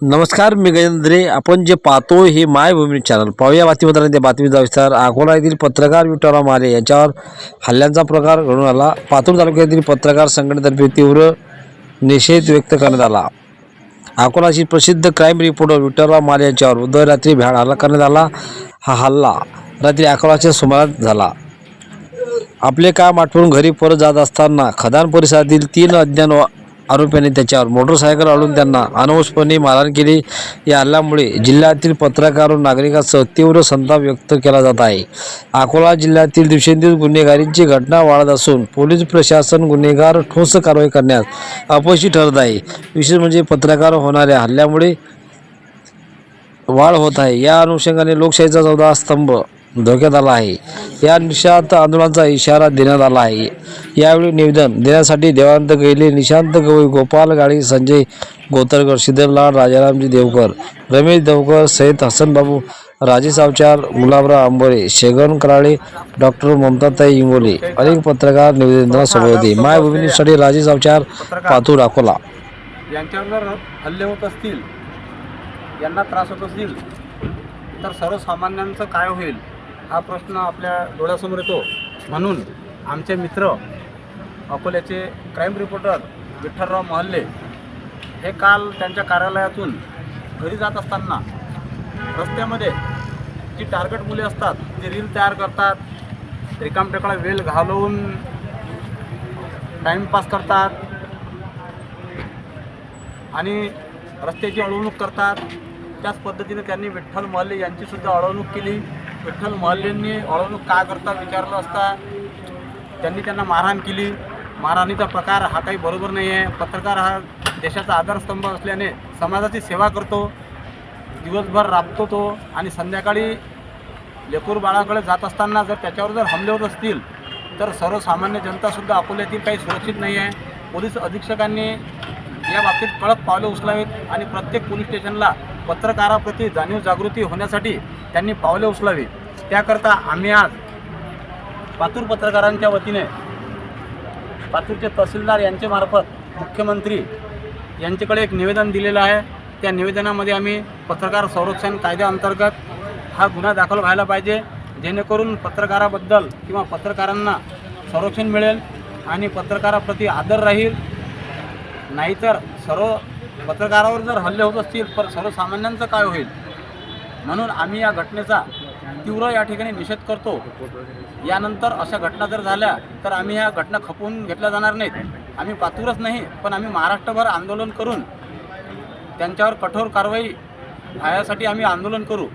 नमस्कार मी गजेंद्रे. आपण जे पाहतो हे मायभूमी चॅनल. पाहूया बातमीपत्रांमध्ये बातमीचा विस्तार. अकोला येथील पत्रकार विठ्ठलराव माले यांच्यावर हल्ल्यांचा प्रकार घडून आला. पातूर तालुक्यातील पत्रकार संघटनेतर्फे तीव्र निषेध व्यक्त करण्यात आला. अकोलाची प्रसिद्ध क्राईम रिपोर्टर विठ्ठलराव माले यांच्यावर बुधवारी रात्री भ्याड हल्ला करण्यात आला. हा हल्ला रात्री अकोलाच्या सुमारास झाला. आपले काम आठवून घरी परत जात असताना खदान परिसरातील तीन अज्ञान आरोपींनी त्याच्यावर मोटरसायकल आणून त्यांना अनवसपणे मारहाण केली. या हल्ल्यामुळे जिल्ह्यातील पत्रकार व नागरिकांसह तीव्र संताप व्यक्त केला जात आहे. अकोला जिल्ह्यातील दिवसेंदिवस गुन्हेगारीची घटना वाढत असून पोलीस प्रशासन गुन्हेगार ठोस कारवाई करण्यास अपयशी ठरत आहे. विशेष म्हणजे पत्रकार होणाऱ्या हल्ल्यामुळे वाढ होत आहे. या अनुषंगाने लोकशाहीचा चौदा स्तंभ धोक्यात आला आहे. या निशांत आंदोलनाचा इशारा देण्यात आला आहे. यावेळी निवेदन देण्यासाठी देवानंद गैले निशांत गवई गोपाल गाडी संजय गोतरकर सिद्धरलाल राजारामजी देवकर रमेश देवकर सय्यद हसनबाबू राजेश अवचार गुलाबराव आंबोरे शेगन कराळे डॉक्टर ममताताई इंगोले अनेक पत्रकार निवेदनासोबत होते मायभूमीसाठी राजेश अवचार पातूर अकोला. यांच्यावर हल्ले होत असतील यांना त्रास होत असतील तर सर्वसामान्यांचं काय होईल? हा प्रश्न आपल्या डोळ्यासमोर येतो. म्हणून आमचे मित्र अकोल्याचे क्राईम रिपोर्टर विठ्ठलराव महल्ले हे काल त्यांच्या कार्यालयातून घरी जात असताना रस्त्यामध्ये जी टार्गेट मुले असतात जे रील तयार करतात रिकामटेकडा वेळ घालवून टाईमपास करतात आणि रस्त्याची अडवणूक करतात. त्याच पद्धतीने त्यांनी विठ्ठल महल्ले यांचीसुद्धा अडवणूक केली. विठ्ठल महल्लेंनी अडवणूक का करता विचारलं असता त्यांनी त्यांना मारहाण केली. मारहाणीचा प्रकार हा काही बरोबर नाही आहे पत्रकार हा देशाचा आधारस्तंभ असल्याने समाजाची सेवा करतो दिवसभर राबतो तो आणि संध्याकाळी लेकूर बाळाकडे जात असताना जर त्याच्यावर जर हमले होत असतील तर सर्वसामान्य जनतासुद्धा अकोल्यातील काही सुरक्षित नाही आहे पोलीस अधीक्षकांनी या बाबतीत कडक पावले उचलावीत आणि प्रत्येक पोलीस स्टेशनला पत्रकाराप्रती जाणीव जागृती होण्यासाठी त्यांनी पावले उचलावी त्याकरता आम्ही आज पातूर पत्रकारांच्या वतीने पातूरचे तहसीलदार यांच्यामार्फत मुख्यमंत्री यांच्याकडे एक निवेदन दिलेलं आहे. त्या निवेदनामध्ये आम्ही पत्रकार संरक्षण कायद्याअंतर्गत हा गुन्हा दाखल व्हायला पाहिजे. जेणेकरून पत्रकाराबद्दल किंवा पत्रकारांना संरक्षण मिळेल आणि पत्रकाराप्रती आदर राहील. नाहीतर सर्व पत्रकारावर जर हल्ले होत असतील तर सर्वसामान्यांचं काय होईल? म्हणून आम्ही या घटनेचा तीव्र या ठिकाणी निषेध करतो. यानंतर अशा घटना जर झाल्या तर आम्ही ह्या घटना खपवून घेतल्या जाणार नाहीत. आम्ही पातूरच नाही पण आम्ही महाराष्ट्रभर आंदोलन करून त्यांच्यावर कठोर कारवाई व्हायासाठी आम्ही आंदोलन करू.